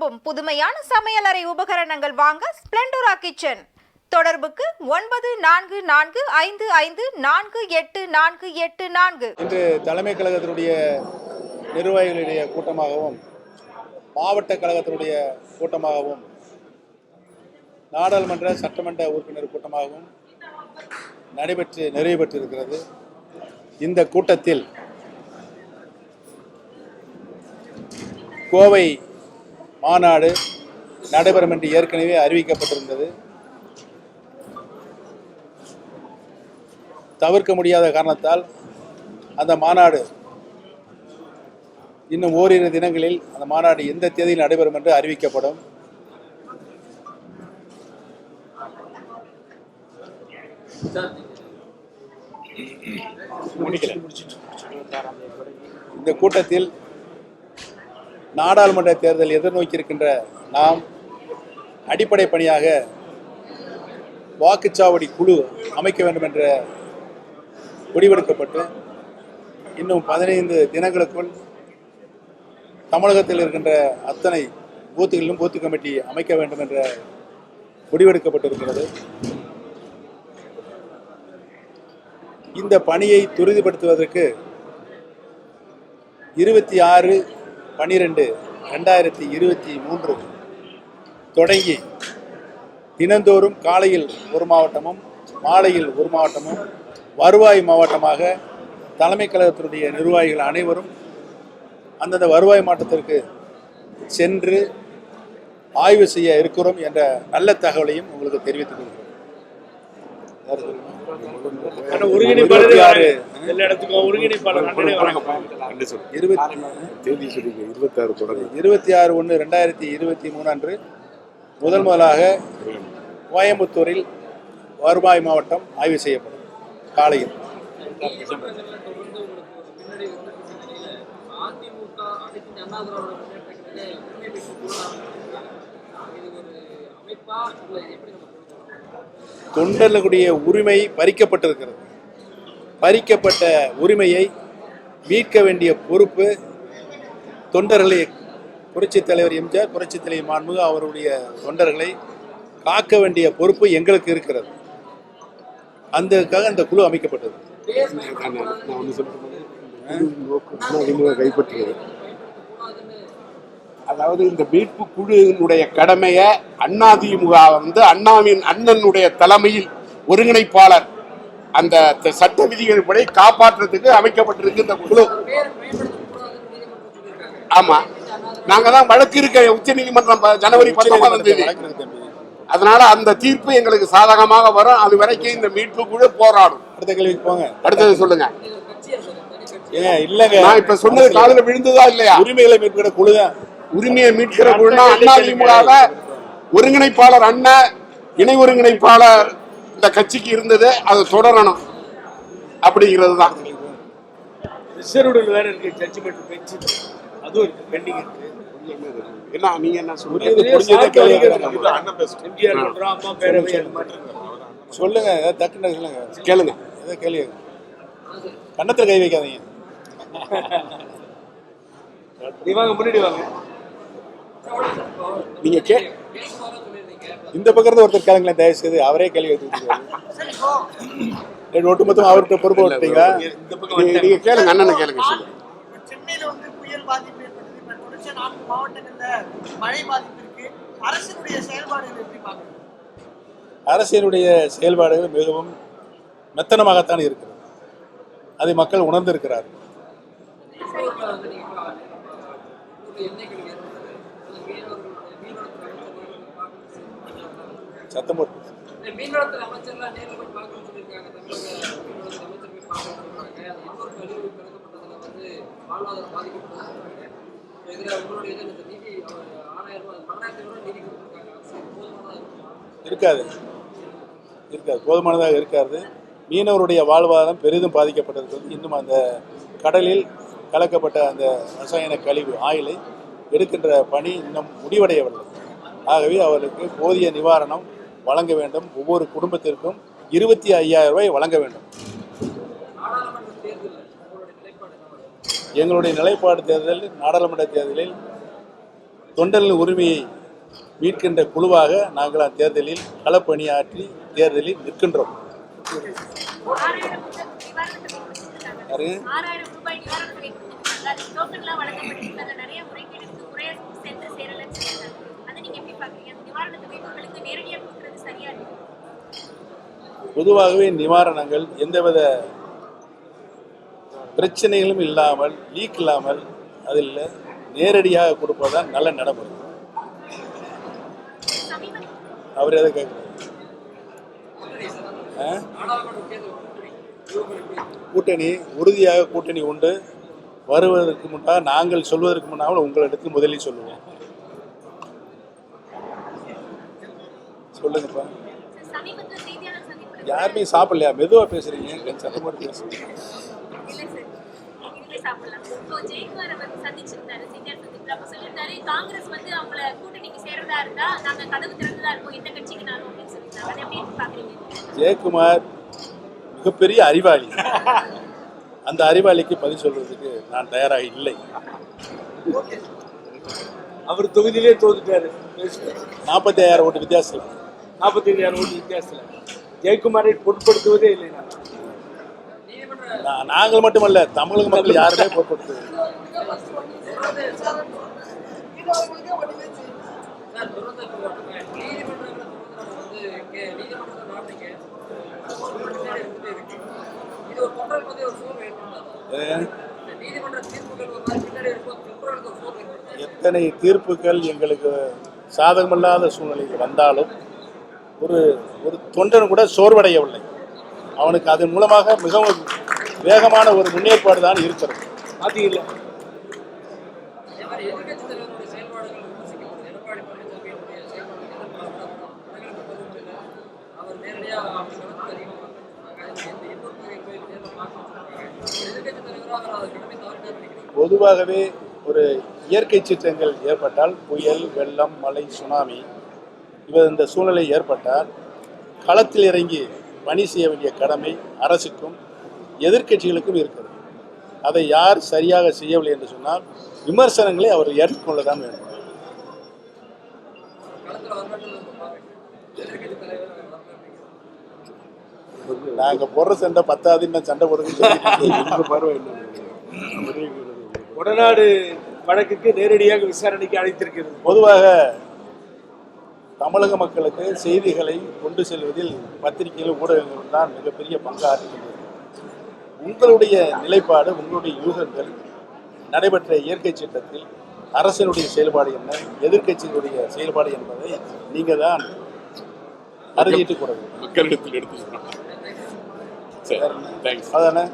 விரும்பும் புதுமையான சமையலறை உபகரணங்கள் வாங்க ஸ்பிளெண்டோரா கிச்சன் தொடர்புக்கு ஒன்பது நான்கு நான்கு ஐந்து ஐந்து நான்கு எட்டு நான்கு எட்டு நான்கு. இன்று தலைமை கழகத்தினுடைய நிர்வாகிகளுடைய கூட்டமாகவும் மாவட்ட கழகத்தினுடைய கூட்டமாகவும் நாடாளுமன்ற சட்டமன்ற உறுப்பினர் கூட்டமாகவும் நடைபெற்று நிறைவு பெற்றிருக்கிறது. இந்த கூட்டத்தில் கோவை மாநாடு நடைபெறும் என்று ஏற்கனவே அறிவிக்கப்பட்டிருந்தது. தவிர்க்க முடியாத காரணத்தால் அந்த மாநாடு இன்னும் ஓரிரு தினங்களில் அந்த மாநாடு எந்த தேதியில் நடைபெறும் என்று அறிவிக்கப்படும். இந்த கூட்டத்தில் நாடாளுமன்ற தேர்தல் எதிர்நோக்கி இருக்கின்ற நாம் அடிப்படை பணியாக வாக்குச்சாவடி குழு அமைக்க வேண்டும் என்ற முடிவெடுக்கப்பட்டு இன்னும் பதினைந்து தினங்களுக்குள் தமிழகத்தில் இருக்கின்ற அத்தனை பூத்துகளிலும் பூத்து கமிட்டி அமைக்க வேண்டும் என்ற முடிவெடுக்கப்பட்டிருக்கிறது. இந்த பணியை துரிதப்படுத்துவதற்கு இருபத்தி ஆறு பன்னிரெண்டு ரெண்டாயிரத்தி இருபத்தி மூன்று தொடங்கி தினந்தோறும் காலையில் ஒரு மாவட்டமும் மாலையில் ஒரு மாவட்டமும் வருவாய் மாவட்டமாக தலைமை கழகத்தினுடைய நிர்வாகிகள் அனைவரும் அந்தந்த வருவாய் மாவட்டத்திற்கு சென்று ஆய்வு செய்ய இருக்கிறோம் என்ற நல்ல தகவலையும் உங்களுக்கு தெரிவித்துக் கொள்கிறோம் யார் சொல்லுங்க? ஆனா ஒருங்கிணைப்பாளரே இருபத்தி ஆறு ஒன்று ரெண்டாயிரத்தி இருபத்தி மூணு அன்று முதல் முதலாக கோயம்புத்தூரில் வருவாய் மாவட்டம் ஆய்வு செய்யப்படும். காலையில். அதிமுக தொண்டர்களுடைய உரிமை பறிக்கப்பட்டிருக்கிறது. பறிக்கப்பட்ட உரிமையை மீட்க வேண்டிய பொறுப்பு தொண்டர்களை புரட்சித் தலைவர் எம்ஜிஆர் புரட்சித் தலைவர் மாண்புக அவருடைய தொண்டர்களை காக்க வேண்டிய பொறுப்பு எங்களுக்கு இருக்கிறது. அந்தக்காக அந்த குழு அமைக்கப்பட்டது. நான் ஒன்று சொல்றேன் அதிமுக கைப்பற்றுறது அதாவது இந்த மீட்பு குழுவினுடைய கடமையை அதிமுக வந்து அண்ணாவின் அண்ணனுடைய தலைமையில் ஒருங்கிணைப்பாளர் அந்த சட்ட விதிகள் படி காப்பாற்றுறதுக்கு அமைக்கப்பட்டிருக்கு இந்த குழு. ஆமா. நாங்க தான் வழக்கு இருக்க உச்ச நீதிமன்றம் ஜனவரி பத்தொன்பதாம் தேதி. அதனால அந்த தீர்ப்பு எங்களுக்கு சாதகமாக வரும். அது வரைக்கும் இந்த மீட்பு குழு போராடும். அடுத்த கேள்விக்கு போங்க. அடுத்தது சொல்லுங்க. ஏங்க இல்லங்க. நான் இப்ப சொன்னது காதுல விழுந்ததா இல்லையா? உரிமைகளை மீட்கிற குழுதான் உரிமையை மீட்கிற குழுனா அதிமுக ஒருங்கிணைப்பாளர் அண்ணன் இணை ஒருங்கிணைப்பாளர் இந்த கட்சிக்கு இருந்தது அது தொடரணும் அப்படிங்கிறது தான். ரிசர்வ்டு வேற இருக்கு ஜட்ஜ்மெண்ட் பெஞ்ச். அதுவும் இருக்கு பெண்டிங் இருக்கு. என்ன நீங்க என்ன சொல்லுங்க டக்குன்னு சொல்லுங்க. கேளுங்க. ஏதோ கேள்வி. கன்னத்தில் கை வைக்காதீங்க. நீ வாங்க முன்னாடி வாங்க. நீங்க கே இந்த பக்கம் இருந்து ஒருத்தர் கேளுங்களேன் தயவு செய்து அவரே கேள்வி எடுத்துக்கிறாரு ஒட்டுமொத்தம் அவர்கிட்ட பொறுப்பு விட்டீங்க இந்த பக்கம் நீங்க- நீங்க கேளுங்க அண்ணனை கேளுங்க சொல்லுங்க. இப்ப சென்னையில வந்து புயல் பாதிப்பு ஏற்பட்டது. இப்ப தொடர்ச்சியா நான்கு மாவட்டங்கள்ல மழை பாதிப்பு இருக்கு. அரசினுடைய செயல்பாடுகள் எப்படி பாக்குறீங்க அரசியலுடைய செயல்பாடுகள் மிகவும் மெத்தனமாகத்தான் இருக்கிறது. அதை மக்கள் உணர்ந்திருக்கிறார்கள். சத்தம் போட்டு மீன்வளத்துறை அமைச்சர்லாம் நேரில் போய் பார்க்கணும்னு சொல்லியிருக்காங்க. தமிழக மீன்வளத்துறை அமைச்சர் போய் பார்க்கணும்னு சொல்றாங்க அது இன்னொரு கழிவு பிறக்கப்பட்டதுல வந்து வாழ்வாதாரம் பாதிக்கப்பட்டது சொல்றாங்க இதுல உங்களுடைய இது இந்த நிதி அவர் ஆறாயிரம் ரூபாய் பன்னெண்டாயிரத்தி ரூபாய் நிதி கொடுத்துருக்காங்க. அரசு போதுமானதா இருக்குமா இருக்காது. இருக்காது. போதுமானதாக இருக்காது. மீனவருடைய வாழ்வாதாரம் பெரிதும் பாதிக்கப்பட்டிருக்கிறது இன்னும் அந்த கடலில் கலக்கப்பட்ட அந்த ரசாயன கழிவு ஆயிலை எடுக்கின்ற பணி இன்னும் முடிவடையவில்லை. ஆகவே அவர்களுக்கு போதிய நிவாரணம் வழங்க வேண்டும். ஒவ்வொரு குடும்பத்திற்கும் இருபத்தி ஐயாயிரம் ரூபாய் வழங்க வேண்டும். எங்களுடைய நிலைப்பாடு தேர்தலில் நாடாளுமன்ற தேர்தலில் தொண்டர்களின் உரிமையை மீட்கின்ற குழுவாக நாங்கள் தேர்தலில் களப்பணியாற்றி தேர்தலில் நிற்கின்றோம். ஆறாயிரம் பொதுவாகவே நிவாரணங்கள் எந்தவித பிரச்சனைகளும் இல்லாமல் லீக் இல்லாமல் அதில் நேரடியாக கொடுப்பதுதான் நல்ல நடைமுறை. அவர் எதை கேட்குறாரு? கூட்டணி கூட்டணி உறுதியாக கூட்டணி உண்டு. வருவதற்கு முன்பாக நாங்கள் சொல்வதற்கு முன்னால் உங்களிடத்தில் முதலில் சொல்லுவோம். சொல்லுங்கப்பா. யாருமே சாப்பிடலையா? மெதுவா பேசுறீங்க. சத்தமாக பேசுறீங்க. ஜெயக்குமார் மிகப்பெரிய அறிவாளி. அந்த அறிவாளிக்கு பதில் சொல்றதுக்கு நான் தயாராக இல்லை. அவர் தொகுதியிலே தோத்துட்டாரு. நாற்பத்தி ஐயாயிரம் ஓட்டு வித்தியாசத்தில் நாற்பத்தி ஐயாயிரம் ஓட்டு வித்தியாசத்தில். ஜெயக்குமாரை பொருட்படுத்துவதே இல்லை நான். நாங்கள் மட்டுமல்ல தமிழக மக்கள் யாருமே பொருட்படுத்துவது எத்தனை தீர்ப்புகள் எங்களுக்கு சாதகமில்லாத சூழ்நிலைக்கு வந்தாலும் ஒரு ஒரு தொண்டன் கூட சோர்வடையவில்லை. அவனுக்கு அதன் மூலமாக மிகவும் வேகமான ஒரு முன்னேற்பாடு தான் இருக்கிறது. பொதுவாகவே ஒரு இயற்கை சீற்றங்கள் ஏற்பட்டால் புயல் வெள்ளம் மழை சுனாமி இவர் இந்த சூழ்நிலை ஏற்பட்டால் களத்தில் இறங்கி பணி செய்ய வேண்டிய கடமை அரசுக்கும் எதிர்க்கட்சிகளுக்கும் இருக்கிறது அதை யார் சரியாக செய்யவில்லை என்று சொன்னால் விமர்சனங்களை அவர் ஏற்றுக்கொள்ளதான் வேண்டும் நாங்க நாங்கள் போடுற சண்டை பத்தாதுன்னு சண்டை போடுறது உடநாடு வழக்குக்கு நேரடியாக விசாரணைக்கு அழைத்திருக்கிறது பொதுவாக தமிழக மக்களுக்கு செய்திகளை கொண்டு செல்வதில் பத்திரிகைகள் ஊடகங்கள் தான் மிகப்பெரிய பங்காற்றுகிறது. உங்களுடைய நிலைப்பாடு உங்களுடைய யூகங்கள் நடைபெற்ற இயற்கை சட்டத்தில் அரசினுடைய செயல்பாடு என்ன எதிர்க்கட்சியினுடைய செயல்பாடு என்பதை நீங்கள் தான் அறுதியிட்டுக் வேண்டும். மக்களிடத்தில் எடுத்து அதானே?